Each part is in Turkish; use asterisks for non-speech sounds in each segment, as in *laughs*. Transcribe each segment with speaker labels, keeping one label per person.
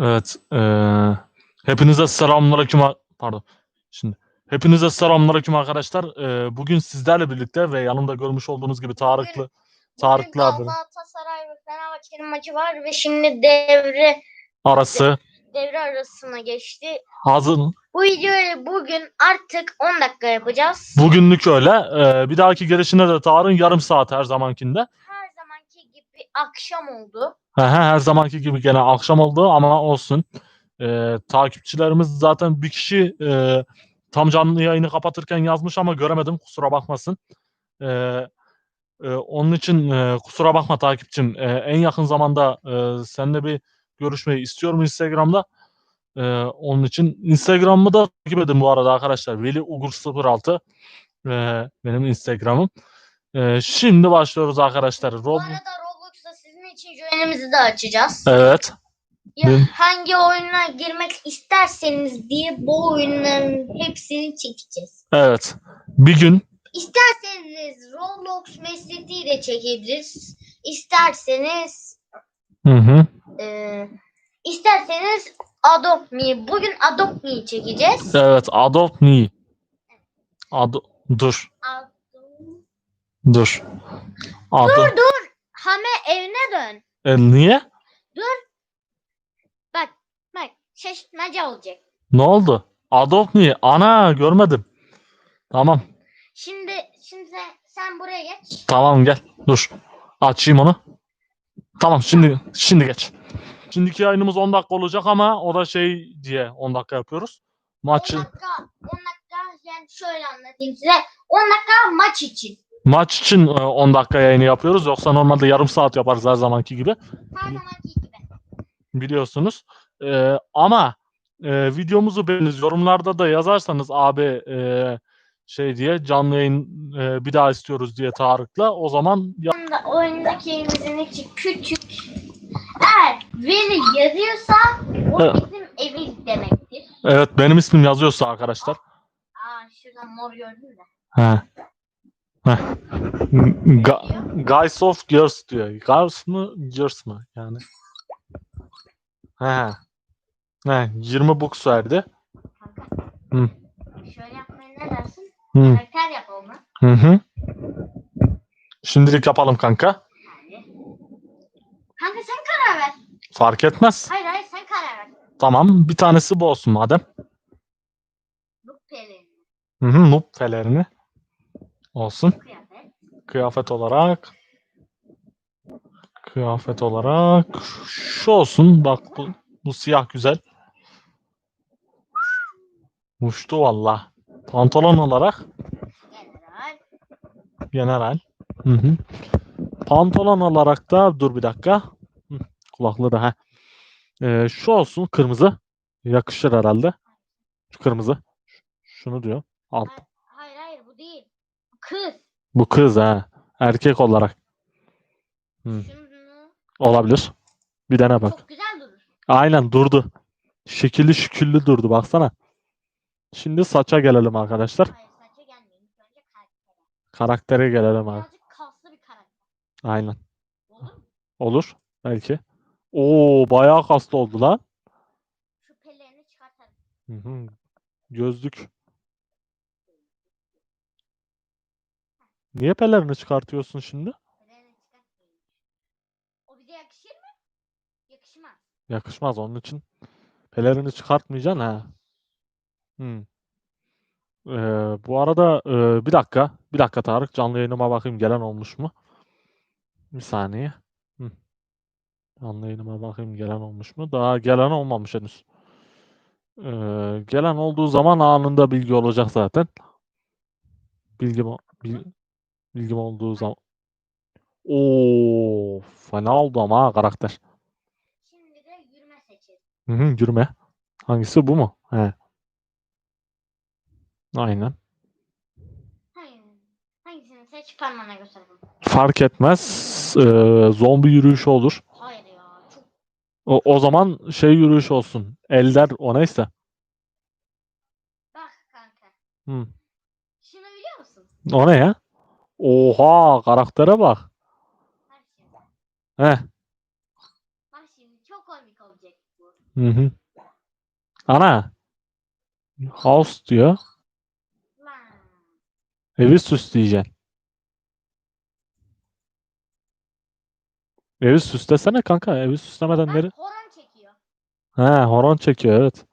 Speaker 1: Evet. eee hepinize selamünaleyküm. Pardon. Şimdi hepinize selamünaleyküm arkadaşlar. Eee, bugün sizlerle birlikte ve yanımda görmüş olduğunuz gibi Tarıklı Tarıklı abi
Speaker 2: Galatasaray ve Fenerbahçe'nin maçı var ve şimdi devre
Speaker 1: arası
Speaker 2: devre arasına geçti.
Speaker 1: hazır.
Speaker 2: Bu videoyu bugün artık 10 dakika yapacağız.
Speaker 1: Bugünlük öyle. Eee, bir dahaki gelişine de Tarık'ın yarım saat her zamankinde.
Speaker 2: Her zamanki gibi akşam oldu.
Speaker 1: He, her zamanki gibi gene akşam oldu ama olsun. Eee, takipçilerimiz zaten bir kişi eee, tam canlı yayını kapatırken yazmış ama göremedim kusura bakmasın. Eee, eee, onun için eee, kusura bakma takipçim. Eee, en yakın zamanda eee seninle bir görüşmeyi istiyorum Instagram'da. Eee, onun için Instagram'ımı da takip edin bu arada arkadaşlar. Veli Ugur 06 eee, benim Instagram'ım. Eee, şimdi başlıyoruz arkadaşlar. Rob
Speaker 2: için join'imizi de açacağız.
Speaker 1: Evet.
Speaker 2: Ya, hangi oyuna girmek isterseniz diye bu oyunların hepsini çekeceğiz.
Speaker 1: Evet. Bir gün
Speaker 2: İsterseniz Roblox mesleki de çekebiliriz. İsterseniz
Speaker 1: hı hı.
Speaker 2: Ee, isterseniz Adopt Me. Bugün Adopt Me çekeceğiz.
Speaker 1: Evet, Adopt Me. Ado dur,
Speaker 2: Ado-
Speaker 1: dur. Ado
Speaker 2: Dur dur. Hame evine dön.
Speaker 1: E, niye?
Speaker 2: Bak bak şaşırtmaca olacak.
Speaker 1: Ne oldu? Adopt Me. Ana görmedim. Tamam.
Speaker 2: Şimdi şimdi sen, sen buraya geç.
Speaker 1: Tamam gel. Dur. Açayım onu. Tamam şimdi şimdi geç. Şimdiki yayınımız 10 dakika olacak ama o da şey diye 10 dakika yapıyoruz.
Speaker 2: 10
Speaker 1: Maçı
Speaker 2: dakika 10 dakika yani şöyle anlatayım size. 10 dakika maç için.
Speaker 1: Maç için e, 10 dakika yayını yapıyoruz. Yoksa normalde yarım saat yaparız her zamanki gibi.
Speaker 2: Her zamanki gibi.
Speaker 1: biliyorsunuz. Ee, ama e, videomuzu beğeniniz. Yorumlarda da yazarsanız abi e, şey diye canlı yayın e, bir daha istiyoruz diye Tarık'la o zaman ya-
Speaker 2: oyundaki evimizin içi küçük. Eğer veri yazıyorsa o
Speaker 1: Evet.
Speaker 2: bizim evi demektir.
Speaker 1: evet benim ismim yazıyorsa arkadaşlar.
Speaker 2: Aa şuradan mor gördün de.
Speaker 1: He. Ga- Guys of Girls diyor. Girls mı Girls mı yani? He. He, 20 books verdi.
Speaker 2: Kanka.
Speaker 1: Hı.
Speaker 2: Şöyle yapmaya ne dersin?
Speaker 1: Hı.
Speaker 2: Karakter yap onu.
Speaker 1: Hı hı. Şimdilik yapalım kanka.
Speaker 2: Yani. Kanka sen karar ver.
Speaker 1: Fark etmez.
Speaker 2: Hayır hayır sen karar ver.
Speaker 1: Tamam bir tanesi bu olsun madem.
Speaker 2: Bu pelin.
Speaker 1: Hı hı, noob felerini olsun.
Speaker 2: Kıyafet.
Speaker 1: Olarak kıyafet olarak şu olsun. Bak bu, bu siyah güzel. Uçtu valla. Pantolon olarak
Speaker 2: General.
Speaker 1: Hı hı. Pantolon olarak da dur bir dakika. Hı, kulaklığı da ha. Ee, şu olsun kırmızı. Yakışır herhalde. Şu kırmızı. Şunu diyor. Alt.
Speaker 2: Hayır hayır bu değil. Kız.
Speaker 1: Bu kız ha. Erkek olarak. Hı.
Speaker 2: Şunu
Speaker 1: Olabilir. Bir dene bak.
Speaker 2: çok güzel durur.
Speaker 1: Aynen durdu. Şekilli şüküllü durdu baksana. Şimdi saça gelelim arkadaşlar.
Speaker 2: Hayır saça gelmeyin. İlk Önce karaktere.
Speaker 1: Karaktere gelelim abi.
Speaker 2: Birazcık kaslı bir karakter.
Speaker 1: Aynen.
Speaker 2: Olur mu?
Speaker 1: Olur. Belki. Oo bayağı kaslı oldu lan.
Speaker 2: Şu pelerini çıkartalım.
Speaker 1: Hı hı. Gözlük. Niye pelerini çıkartıyorsun şimdi?
Speaker 2: Pelerini çıkartmayın. O bize yakışır mı? Yakışmaz.
Speaker 1: Yakışmaz onun için. Pelerini çıkartmayacaksın ha. Hı. Ee, bu arada e, bir dakika. Bir dakika Tarık. Canlı yayınıma bakayım gelen olmuş mu? Bir saniye. Hı. Canlı yayınıma bakayım gelen olmuş mu? Daha gelen olmamış henüz. Ee, gelen olduğu zaman anında bilgi olacak zaten. Bilgim, o- bil- bilgim olduğu zaman. Oo, fena oldu ama ha karakter.
Speaker 2: Şimdi de yürüme seçelim.
Speaker 1: Hı hı, yürüme. Hangisi bu mu? He. Aynen.
Speaker 2: Hayır. Hangisini seç parmağına gösterelim.
Speaker 1: Fark etmez. Ee, zombi yürüyüşü olur.
Speaker 2: Hayır ya. Çok
Speaker 1: O, o zaman şey yürüyüş olsun. Eller o neyse.
Speaker 2: Bak kanka.
Speaker 1: Hı.
Speaker 2: Şunu biliyor musun?
Speaker 1: O ne ya? Oha karaktere bak. He.
Speaker 2: Bak şimdi çok komik olacak bu.
Speaker 1: Hı hı. Ana. House diyor.
Speaker 2: Lan.
Speaker 1: Evi süsleyeceksin. Evi süslesene kanka. Evi süslemeden
Speaker 2: Bak
Speaker 1: nereye?
Speaker 2: horon çekiyor.
Speaker 1: He, horon çekiyor evet.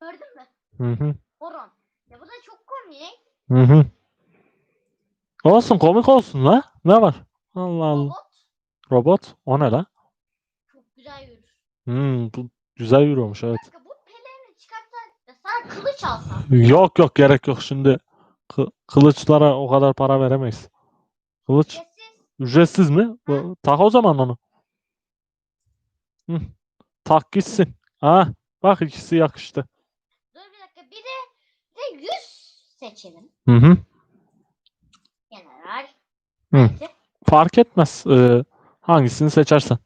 Speaker 2: Gördün mü?
Speaker 1: Hı hı.
Speaker 2: Horon. Ya bu da çok komik.
Speaker 1: Hı hı. Olsun komik olsun la. Ne var? Allah Allah.
Speaker 2: Robot
Speaker 1: Robot. O ne la?
Speaker 2: çok güzel yürür.
Speaker 1: Hmm, bu güzel yürüyormuş evet.
Speaker 2: Kanka bu pelerini çıkartsan ve sana kılıç alsam.
Speaker 1: Yok yok gerek yok şimdi. Kı- kılıçlara o kadar para veremeyiz. Kılıç
Speaker 2: Sessiz.
Speaker 1: ücretsiz mi? Bu- Tak o zaman onu. Hı. Tak gitsin. Ha, bak ikisi yakıştı.
Speaker 2: Dur bir dakika bir de, bir de yüz seçelim.
Speaker 1: Hı hı. Hı. Fark etmez. Ee, hangisini seçersen.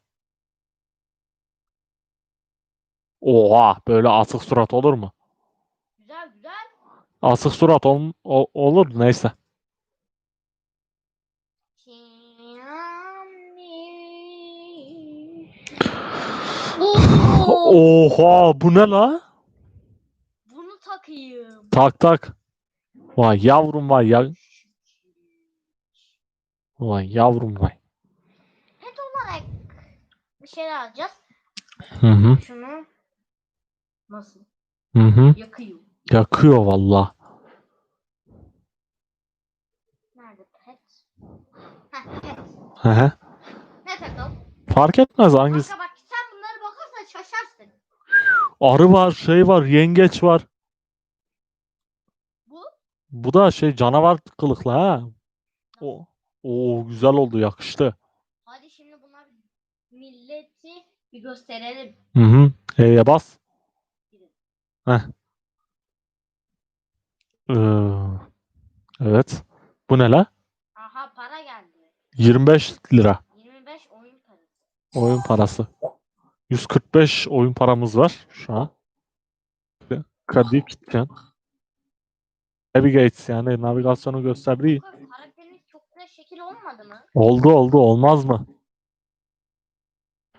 Speaker 1: Oha, böyle asık surat olur mu?
Speaker 2: Güzel güzel.
Speaker 1: Asık surat ol- o- olur neyse. Oha, bu ne la?
Speaker 2: bunu takayım.
Speaker 1: Tak tak. Vay yavrum vay ya. Vay yavrum vay.
Speaker 2: Pet olarak bir şeyler alacağız.
Speaker 1: Hı hı.
Speaker 2: Şunu nasıl
Speaker 1: Hı hı.
Speaker 2: yakıyor?
Speaker 1: Yakıyor valla.
Speaker 2: Nerede pet? Heh pet.
Speaker 1: Hı hı.
Speaker 2: Ne takalım?
Speaker 1: Fark etmez hangisi.
Speaker 2: Kanka bak sen bunları bakarsan şaşarsın.
Speaker 1: Arı var, şey var, yengeç var.
Speaker 2: Bu
Speaker 1: Bu da şey canavar kılıklı ha. O, o güzel oldu, yakıştı.
Speaker 2: hadi şimdi bunlar milleti bir gösterelim.
Speaker 1: Hı hı. E'ye bas. Heh. Ee, evet. Bu ne la?
Speaker 2: Aha para geldi.
Speaker 1: 25 lira
Speaker 2: 25 oyun parası.
Speaker 1: oyun parası. 145 oyun paramız var şu an. Kadir Kitchen. Navigates yani navigasyonu gösterdiği.
Speaker 2: Bu karakteriniz çok güzel şekil olmadı mı?
Speaker 1: Oldu oldu olmaz mı?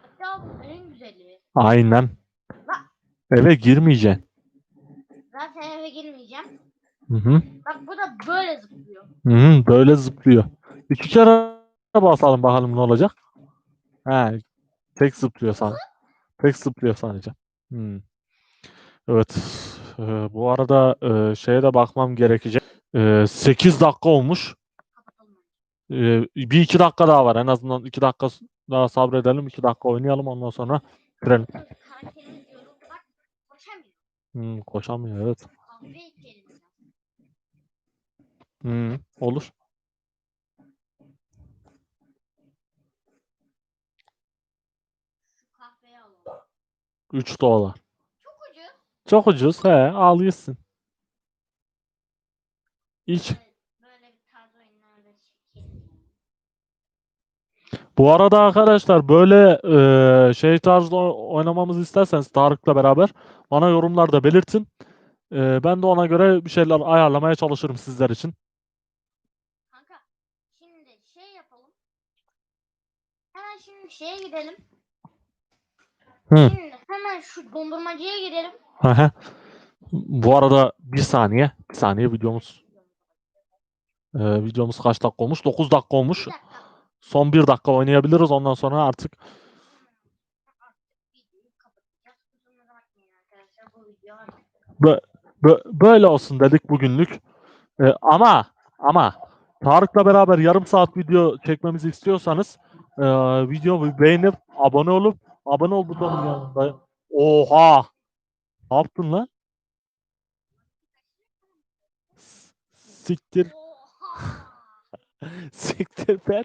Speaker 2: Hatta bu en güzeli.
Speaker 1: Aynen. Eve girmeyeceksin.
Speaker 2: Zaten eve girmeyeceğim.
Speaker 1: Hı hı.
Speaker 2: Bak bu da böyle zıplıyor.
Speaker 1: Hı hı, böyle zıplıyor. İki kere basalım bakalım ne olacak. He, tek zıplıyor sadece. Tek zıplıyor sadece. Hmm. Evet. e, bu arada e, şeye de bakmam gerekecek. E, 8 dakika olmuş.
Speaker 2: Kapatalım.
Speaker 1: E, bir iki dakika daha var. En azından iki dakika daha sabredelim. iki dakika oynayalım ondan sonra
Speaker 2: koşamıyor.
Speaker 1: Hmm, koşamıyor evet. Hmm, olur. 3 dolar.
Speaker 2: Çok ucuz.
Speaker 1: Çok ucuz. He, al gitsin. İlk
Speaker 2: Evet, böyle bir tarz oyunlarda çekelim.
Speaker 1: Bu arada arkadaşlar böyle e, şey tarzda oynamamızı isterseniz Tarık'la beraber bana yorumlarda belirtin. E, ben de ona göre bir şeyler ayarlamaya çalışırım sizler için.
Speaker 2: Kanka şimdi şey yapalım. Hemen şimdi şeye gidelim.
Speaker 1: Hı.
Speaker 2: Şimdi hemen şu dondurmacıya gidelim.
Speaker 1: Bu arada bir saniye, bir saniye videomuz e, videomuz kaç dakika olmuş? 9 dakika olmuş.
Speaker 2: Bir dakika.
Speaker 1: Son 1 dakika oynayabiliriz. Ondan sonra artık böyle olsun dedik bugünlük. E, ama ama Tarık'la beraber yarım saat video çekmemizi istiyorsanız e, videoyu beğenip abone olup abone ol butonunun yanında. Oha! Ne yaptın lan? S- Siktir, *laughs* siktir ben.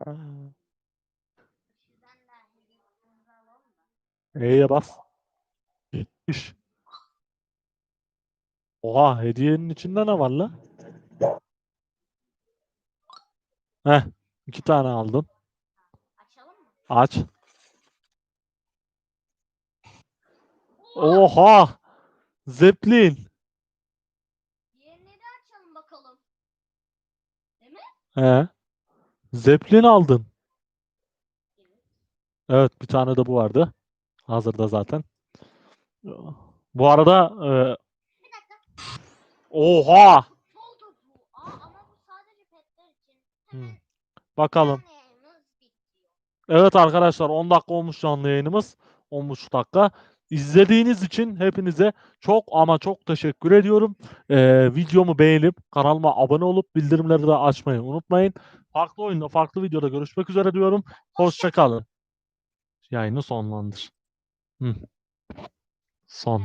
Speaker 2: Da.
Speaker 1: E'ye bas. Gitmiş. Oha hediyenin içinde ne var lan? Heh, iki tane aldın.
Speaker 2: Açalım mı?
Speaker 1: Aç. Oha! Zeppelin.
Speaker 2: Diğerini de açalım bakalım. Değil mi?
Speaker 1: He. Zeppelin aldın.
Speaker 2: Evet.
Speaker 1: Bir tane de bu vardı. Hazırda zaten. Bu arada e, oha.
Speaker 2: Hemen
Speaker 1: bakalım. Evet arkadaşlar 10 dakika olmuş canlı yayınımız. 10,5 dakika. İzlediğiniz için hepinize çok ama çok teşekkür ediyorum. Ee, videomu beğenip kanalıma abone olup bildirimleri de açmayı unutmayın. Farklı oyunda, farklı videoda görüşmek üzere diyorum. Hoşçakalın. Yayını sonlandır. Hı. Son.